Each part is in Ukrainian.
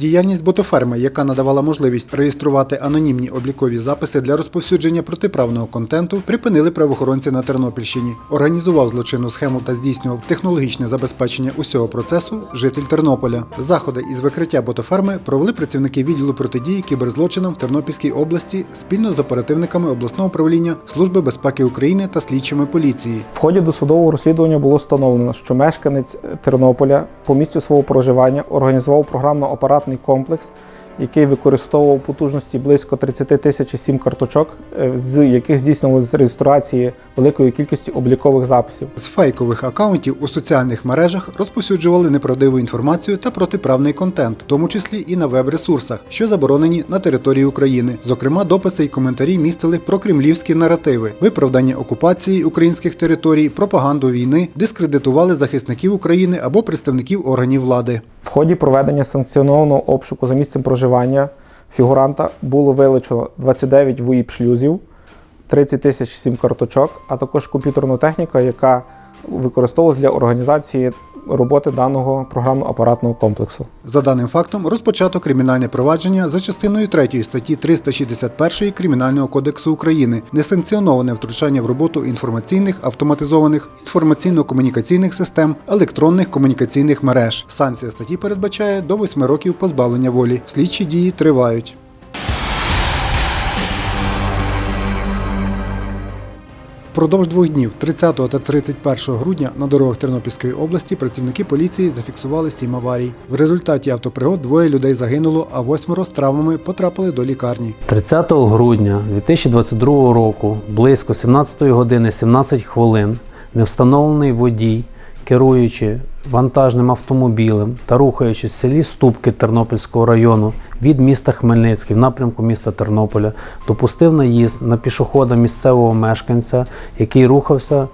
Діяльність ботоферми, яка надавала можливість реєструвати анонімні облікові записи для розповсюдження протиправного контенту, припинили правоохоронці на Тернопільщині. Організував злочинну схему та здійснював технологічне забезпечення усього процесу житель Тернополя. Заходи із викриття ботоферми провели працівники відділу протидії кіберзлочинам в Тернопільській області спільно з оперативниками обласного управління Служби безпеки України та слідчими поліції. В ході досудового розслідування було встановлено, що мешканець Тернополя по місцю свого проживання організував програмно-апаратний комплекс, який використовував потужності близько 30 тисяч сім карточок, е, з яких здійснювалися реєстрації великої кількості облікових записів. З фейкових акаунтів у соціальних мережах розповсюджували неправдиву інформацію та протиправний контент, в тому числі і на веб-ресурсах, що заборонені на території України. Зокрема, дописи і коментарі містили про кремлівські наративи, виправдання окупації українських територій, пропаганду війни, дискредитували захисників України або представників органів влади. В ході проведення санкціонованого обшуку за місцем проживання фігуранта було вилучено 29 ВУІП шлюзів, 30 тисяч сім карточок, а також комп'ютерна техніка, яка використовувалась для організації роботи даного програмно-апаратного комплексу. За даним фактом розпочато кримінальне провадження за частиною 3 статті 361 Кримінального кодексу України несанкціоноване втручання в роботу інформаційних, автоматизованих, інформаційно-комунікаційних систем, електронних комунікаційних мереж. Санкція статті передбачає до 8 років позбавлення волі. Слідчі дії тривають. Впродовж двох днів, 30 та 31 грудня, на дорогах Тернопільської області працівники поліції зафіксували сім аварій. В результаті автопригод двоє людей загинуло, а восьмеро з травмами потрапили до лікарні. 30 грудня 2022 року близько 17 години 17 хвилин невстановлений водій, керуючи вантажним автомобілем та рухаючись в селі Ступки Тернопільського району від міста Хмельницький в напрямку міста Тернополя, допустив наїзд на пішохода місцевого мешканця, який рухався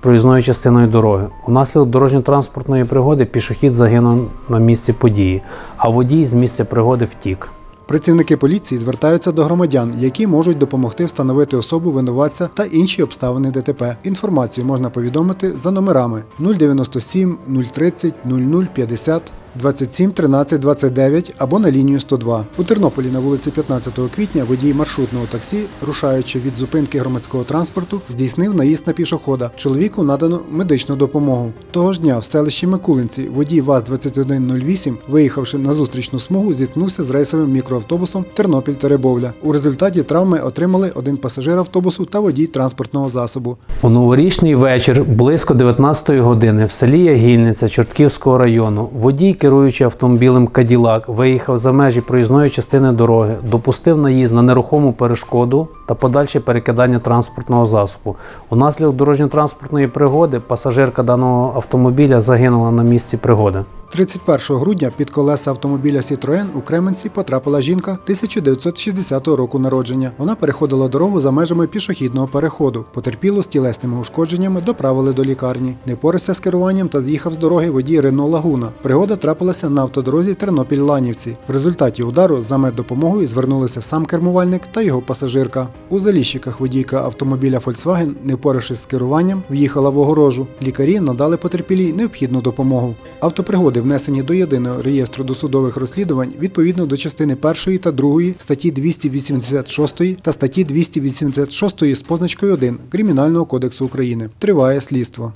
проїзною частиною дороги. Унаслідок дорожньо-транспортної пригоди пішохід загинув на місці події, а водій з місця пригоди втік. Працівники поліції звертаються до громадян, які можуть допомогти встановити особу винуватця та інші обставини ДТП. Інформацію можна повідомити за номерами 097 030 00 50 27 13 29 або на лінію 102. У Тернополі на вулиці 15 квітня водій маршрутного таксі, рушаючи від зупинки громадського транспорту, здійснив наїзд на пішохода. Чоловіку надано медичну допомогу. Того ж дня в селищі Микулинці водій ВАЗ-2108, виїхавши на зустрічну смугу, зіткнувся з рейсовим мікроавтобусом Тернопіль-Теребовля. У результаті травми отримали один пасажир автобусу та водій транспортного засобу. У новорічний вечір близько 19 години в селі Ягільниця Чортківського району водій, керуючи автомобілем Каділак, виїхав за межі проїзної частини дороги, допустив наїзд на нерухому перешкоду та подальше перекидання транспортного засобу. Унаслідок дорожньо-транспортної пригоди пасажирка даного автомобіля загинула на місці пригоди. 31 грудня під колеса автомобіля Citroën у Кременці потрапила жінка 1960 року народження. Вона переходила дорогу за межами пішохідного переходу. Потерпіло з тілесними ушкодженнями доправили до лікарні. Не порався з керуванням та з'їхав з дороги водій Рено Лагуна. Пригода трапилася на автодорозі Тернопіль-Ланівці. В результаті удару за меддопомогою звернулися сам кермувальник та його пасажирка. У заліщиках водійка автомобіля Volkswagen, не впоравшись з керуванням, в'їхала в огорожу. Лікарі надали потерпілій необхідну допомогу. Автопригоди внесені до єдиного реєстру досудових розслідувань відповідно до частини 1 та 2 статті 286 та статті 286 з позначкою 1 Кримінального кодексу України. Триває слідство.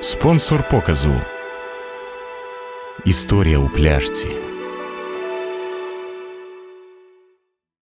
Спонсор показу. Історія у пляшці.